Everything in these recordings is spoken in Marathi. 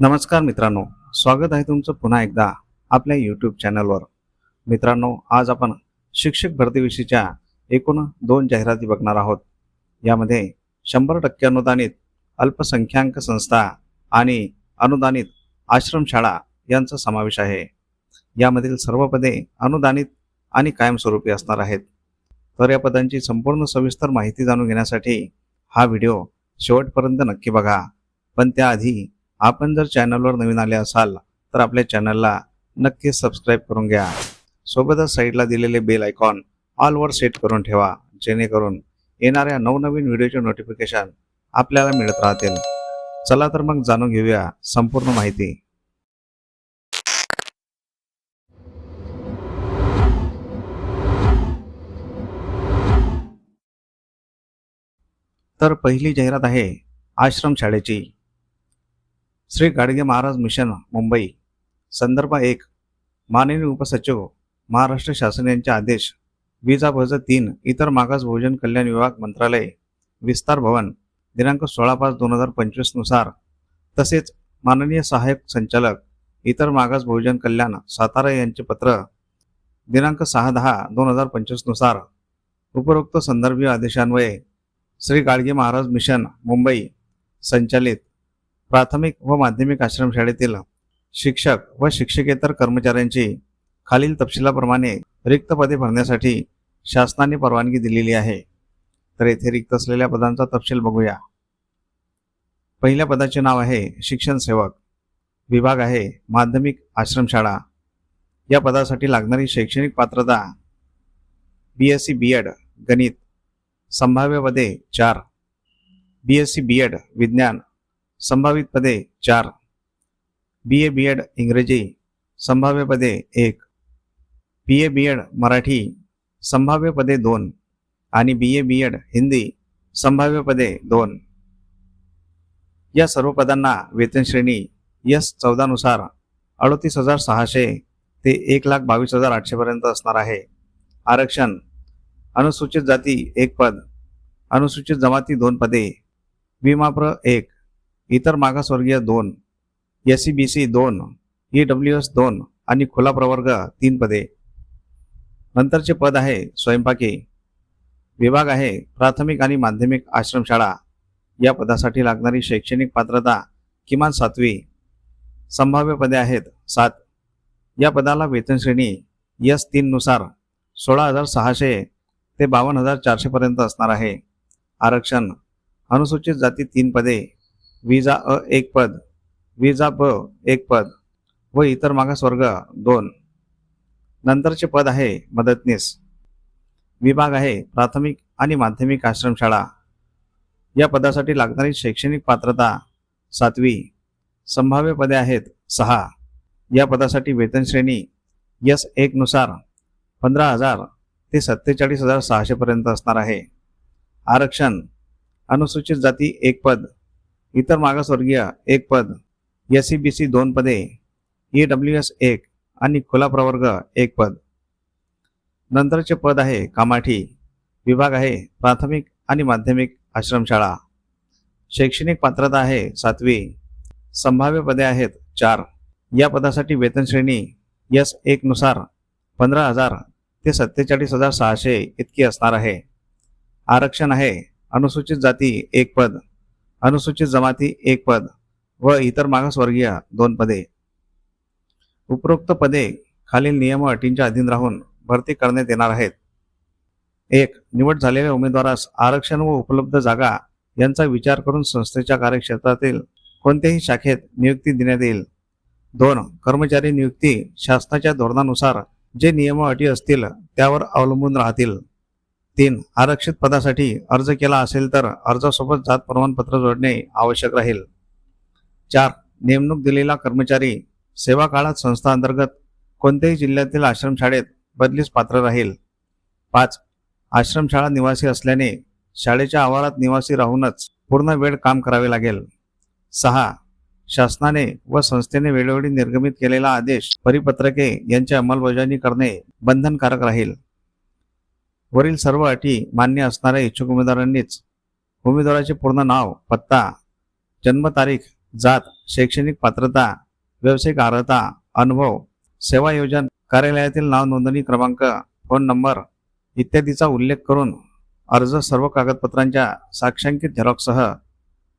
नमस्कार मित्रांनो स्वागत आहे तुमचं पुन्हा एकदा आपल्या यूट्यूब चॅनलवर मित्रांनो आज आपण शिक्षक भरतीविषयीच्या एकूण दोन जाहिराती बघणार आहोत. यामध्ये शंभर टक्के अनुदानित अल्पसंख्याक संस्था आणि अनुदानित आश्रमशाळा यांचा समावेश आहे. यामधील सर्व पदे अनुदानित आणि कायमस्वरूपी असणार आहेत. तर या पदांची संपूर्ण सविस्तर माहिती जाणून घेण्यासाठी हा व्हिडिओ शेवटपर्यंत नक्की बघा. पण त्याआधी आपण जर चॅनलवर नवीन आले असाल तर आपल्या चॅनलला नक्की सबस्क्राईब करून घ्या. सोबतच साईडला दिलेले बेल आयकॉन ऑलवर सेट करून ठेवा जेणेकरून येणाऱ्या नवनवीन व्हिडिओचे नोटिफिकेशन आपल्याला मिळत राहतील. चला तर मग जाणून घेऊया संपूर्ण माहिती. तर पहिली जाहिरात आहे आश्रमशाळेची श्री गाडगे महाराज मिशन मुंबई. संदर्भ एक. माननीय उपसचिव महाराष्ट्र शासन यांचे आदेश. वीजा भज तीन. इतर मागास भोजन कल्याण विभाग मंत्रालय. विस्तार भवन. दिनांक सोळा पाच दोन हजार पंचवीसनुसार तसेच माननीय सहाय्यक संचालक इतर मागास भोजन कल्याण सातारा यांचे पत्र. दिनांक सहा दहा दोन हजार पंचवीसनुसार उपरोक्त संदर्भीय आदेशान्वये. श्री गाडगे महाराज मिशन मुंबई. संचालित प्राथमिक व माध्यमिक आश्रमशाळेतील शिक्षक व शिक्षकेतर कर्मचाऱ्यांची खालील तपशिलाप्रमाणे रिक्त पदे भरण्यासाठी शासनाने परवानगी दिलेली आहे. तर येथे रिक्त असलेल्या पदांचा तपशील बघूया. पहिल्या पदाचे नाव आहे शिक्षण सेवक. विभाग आहे माध्यमिक आश्रमशाळा या पदासाठी लागणारी शैक्षणिक पात्रता B S C B Ed गणित. संभाव्य पदे चार. B S C B Ed विज्ञान. संभावित पदे चार. बी ए बी एड इंग्रजी. संभाव्य पदे एक. B A B Ed Marathi. संभाव्य पदे दोन. आणि बी ए बी एड हिंदी. संभाव्य पदे दोन. या सर्व पदांना वेतन श्रेणी यस चौदानुसार अडतीस हजार सहाशे ते एक लाख बावीस हजार आठशेपर्यंत असणार आहे. आरक्षण. अनुसूचित जाती एक पद. अनुसूचित जमाती दोन पदे. विमाप्र एक. इतर मागासवर्गीय दोन एस सी बी सी दोन ई डब्ल्यू एस दोन आणि खुला प्रवर्ग तीन पदे. नंतरचे पद आहे स्वयंपाकी. विभाग आहे प्राथमिक आणि माध्यमिक आश्रमशाळा. या पदासाठी लागणारी शैक्षणिक पात्रता किमान सातवी. संभाव्य पदे आहेत सात. या पदाला वेतन श्रेणी यस तीननुसार सोळा हजार सहाशे ते बावन्न हजार चारशेपर्यंत असणार आहे. आरक्षण. अनुसूचित जाती तीन पदे. विजा अ एक पद विजा ब एक पद व इतर मागासवर्ग दोन. नंतरचे पद आहे मदतनीस. विभाग आहे प्राथमिक आणि माध्यमिक आश्रमशाळा. या पदासाठी लागणारी शैक्षणिक पात्रता सातवी. संभाव्य पदे आहेत सहा. या पदासाठी वेतन श्रेणी यस एकनुसार पंधरा हजार ते सत्तेचाळीस हजार सहाशेपर्यंत असणार आहे. आरक्षण अनुसूचित जाती एक पद इतर मागासवर्गीय एक पद एस सी बी सी दोन पदे ई डब्ल्यू एस एक आणि खुला प्रवर्ग एक पद. नंतरचे पद आहे कामाठी विभाग आहे प्राथमिक आणि माध्यमिक आश्रमशाळा. शैक्षणिक पात्रता आहे सातवी संभाव्य पदे आहेत चार. या पदासाठी वेतन श्रेणी यस एकनुसार पंधरा हजार ते सत्तेचाळीस हजार सहाशे इतकी असणार आहे. आरक्षण आहे अनुसूचित जाती एक पद. अनुसूचित जमाती एक पद व इतर मागासवर्गीय दोन पदे. उपरोक्त पदे खालील नियम अटींच्या अधीन राहून भरती करण्यात येणार आहेत. एक निवड झालेल्या उमेदवारास आरक्षण व उपलब्ध जागा यांचा विचार करून संस्थेच्या कार्यक्षेत्रातील कोणत्याही शाखेत नियुक्ती देण्यात येईल. दोन कर्मचारी नियुक्ती शासनाच्या धोरणानुसार जे नियम अटी असतील त्यावर अवलंबून राहतील. तीन आरक्षित पदासाठी अर्ज केला असेल तर अर्जासोबत जात प्रमाणपत्र जोडणे आवश्यक राहील. चार नेमणूक दिलेला कर्मचारी सेवा काळात संस्था अंतर्गत कोणत्याही जिल्ह्यातील आश्रमशाळेत बदलीस पात्र राहील. पाच आश्रमशाळा निवासी असल्याने शाळेच्या आवारात निवासी राहूनच पूर्ण वेळ काम करावे लागेल. सहा शासनाने व संस्थेने वेळोवेळी निर्गमित केलेला आदेश परिपत्रके यांची अंमलबजावणी करणे बंधनकारक राहील. वरील सर्व अटी मान्य असणाऱ्या इच्छुक उमेदवारांनीच उमेदवाराचे पूर्ण नाव पत्ता जन्मतारीख जात शैक्षणिक पात्रता व्यावसायिक अर्हता अनुभव सेवा योजन कार्यालयातील नाव नोंदणी क्रमांक फोन नंबर इत्यादीचा उल्लेख करून अर्ज सर्व कागदपत्रांच्या साक्षांकित झेरॉक्ससह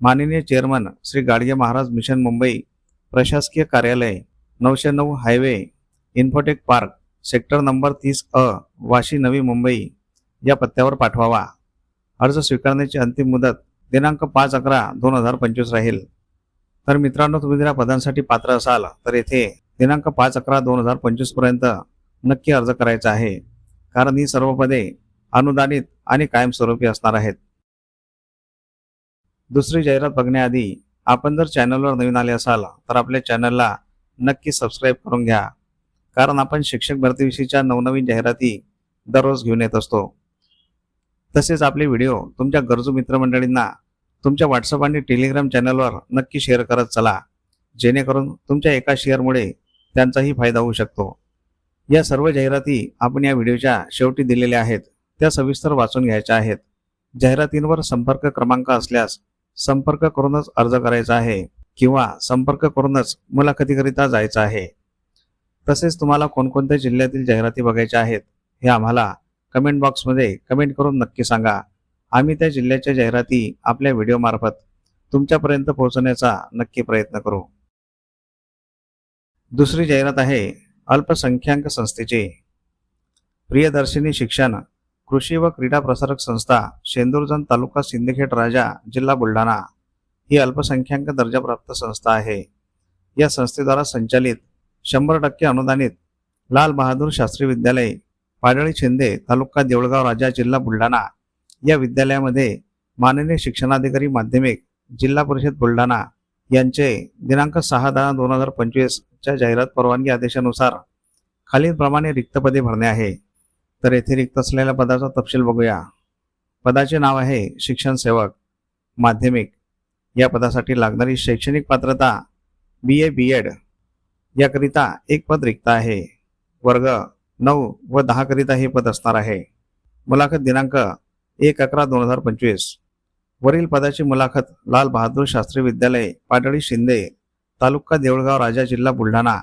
माननीय चेअरमन श्री गाडगे महाराज मिशन मुंबई प्रशासकीय कार्यालय नऊशे नऊ highway infotech park sector number तीस अ वाशी नवी मुंबई या पत्त्यावर पाठवावा. अर्ज स्वीकारण्याची अंतिम मुदत दिनांक पाच अकरा दोन हजार पंचवीस राहील. तर मित्रांनो तुम्ही जर पदांसाठी पात्र असाल तर येथे दिनांक पाच अकरा दोन हजार पंचवीसपर्यंत नक्की अर्ज करायचा आहे. कारण ही सर्व पदे अनुदानित आणि कायमस्वरूपी असणार आहेत. दुसरी जाहिरात बघण्याआधी आपण जर चॅनलवर नवीन आले असाल तर आपल्या चॅनलला नक्की सबस्क्राईब करून घ्या. कारण आपण शिक्षक भरतीविषयीच्या नवनवीन जाहिराती दररोज घेऊन येत असतो. तसेच आपले व्हिडिओ तुमच्या गरजू मित्रमंडळींना तुमच्या व्हॉट्सअप आणि टेलिग्राम चॅनलवर नक्की शेअर करत चला. जेणेकरून तुमच्या एका शेअरमुळे त्यांचाही फायदा होऊ शकतो. या सर्व जाहिराती आपण या व्हिडिओच्या शेवटी दिलेल्या आहेत. त्या सविस्तर वाचून घ्यायच्या आहेत. जाहिरातींवर संपर्क क्रमांक असल्यास संपर्क करूनच अर्ज करायचा आहे किंवा संपर्क करूनच मुलाखतीकरिता जायचं आहे. तसेच तुम्हाला कोणकोणत्या जिल्ह्यातील जाहिराती बघायच्या आहेत हे आम्हाला कमेंट बॉक्समध्ये कमेंट करून नक्की सांगा. आम्ही त्या जिल्ह्याच्या जाहिराती आपल्या व्हिडिओमार्फत तुमच्यापर्यंत पोहोचवण्याचा नक्की प्रयत्न करू. दुसरी जाहिरात आहे अल्पसंख्याक संस्थेची. प्रियदर्शिनी शिक्षण कृषी व क्रीडा प्रसारक संस्था शेंदूरजन तालुका सिंदखेड राजा जिल्हा बुलढाणा. ही अल्पसंख्याक दर्जाप्राप्त संस्था आहे. या संस्थेद्वारा संचालित शंभर टक्के अनुदानित लाल बहादूर शास्त्री विद्यालय पाडळी शिंदे तालुका देऊळगाव राजा जिल्हा बुलढाणा या विद्यालयामध्ये माननीय शिक्षणाधिकारी माध्यमिक जिल्हा परिषद बुलढाणा यांचे दिनांक सहा दहा दोन हजार पंचवीसच्या जाहिरात परवानगी आदेशानुसार खालीलप्रमाणे रिक्त पदे भरणे आहे. तर येथे रिक्त असलेल्या पदाचा तपशील बघूया. पदाचे नाव आहे शिक्षण सेवक माध्यमिक. या पदासाठी लागणारी शैक्षणिक पात्रता बी ए बी एड. याकरिता एक पद रिक्त आहे. वर्ग नऊ व दहा करिता हे पद असणार आहे. मुलाखत दिनांक एक अकरा दोन हजार पंचवीस. वरील पदाची मुलाखत लाल बहादूर शास्त्री विद्यालय पाडळी शिंदे तालुका देऊळगाव राजा जिल्हा बुलढाणा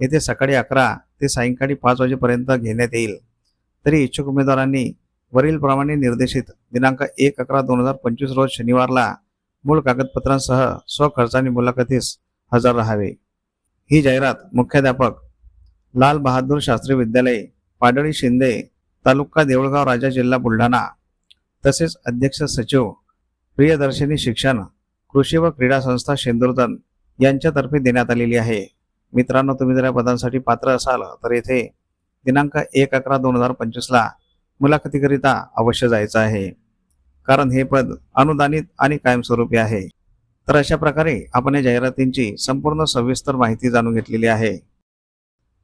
येथे सकाळी अकरा ते सायंकाळी पाच वाजेपर्यंत घेण्यात येईल. तरी इच्छुक उमेदवारांनी वरीलप्रमाणे निर्देशित दिनांक एक अकरा दोन हजार पंचवीस रोज शनिवारला मूळ कागदपत्रांसह स्वखर्चाने मुलाखतीस हजर राहावे. ही जाहिरात मुख्याध्यापक लाल बहादूर शास्त्री विद्यालय पाडळी शिंदे तालुका देऊळगाव राजा जिल्हा बुलढाणा तसेच अध्यक्ष सचिव प्रियदर्शिनी शिक्षण कृषी व क्रीडा संस्था शेंदुरतन यांच्यातर्फे देण्यात आलेली आहे. मित्रांनो तुम्ही जर या पदांसाठी पात्र असाल तर येथे दिनांक एक अकरा दोन हजार पंचवीसला मुलाखतीकरिता अवश्य जायचं आहे. कारण हे पद अनुदानित आणि कायमस्वरूपी आहे. तर अशा प्रकारे आपण या जाहिरातींची संपूर्ण सविस्तर माहिती जाणून घेतलेली आहे.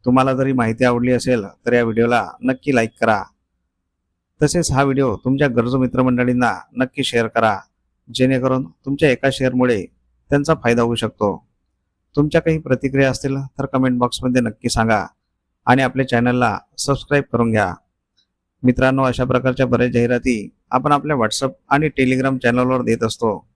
तुम्हाला जरी माहिती आवडली असेल तर या व्हिडिओला नक्की लाईक करा. तसेच हा व्हिडिओ तुमच्या गरजू मित्रमंडळींना नक्की शेअर करा जेणेकरून तुमच्या एका शेअरमुळे त्यांचा फायदा होऊ शकतो. तुमच्या काही प्रतिक्रिया असतील तर कमेंट बॉक्समध्ये नक्की सांगा आणि आपल्या चॅनलला सबस्क्राईब करून घ्या. मित्रांनो अशा प्रकारच्या बऱ्याच जाहिराती आपण आपल्या व्हॉट्सअप आणि टेलिग्राम चॅनलवर देत असतो.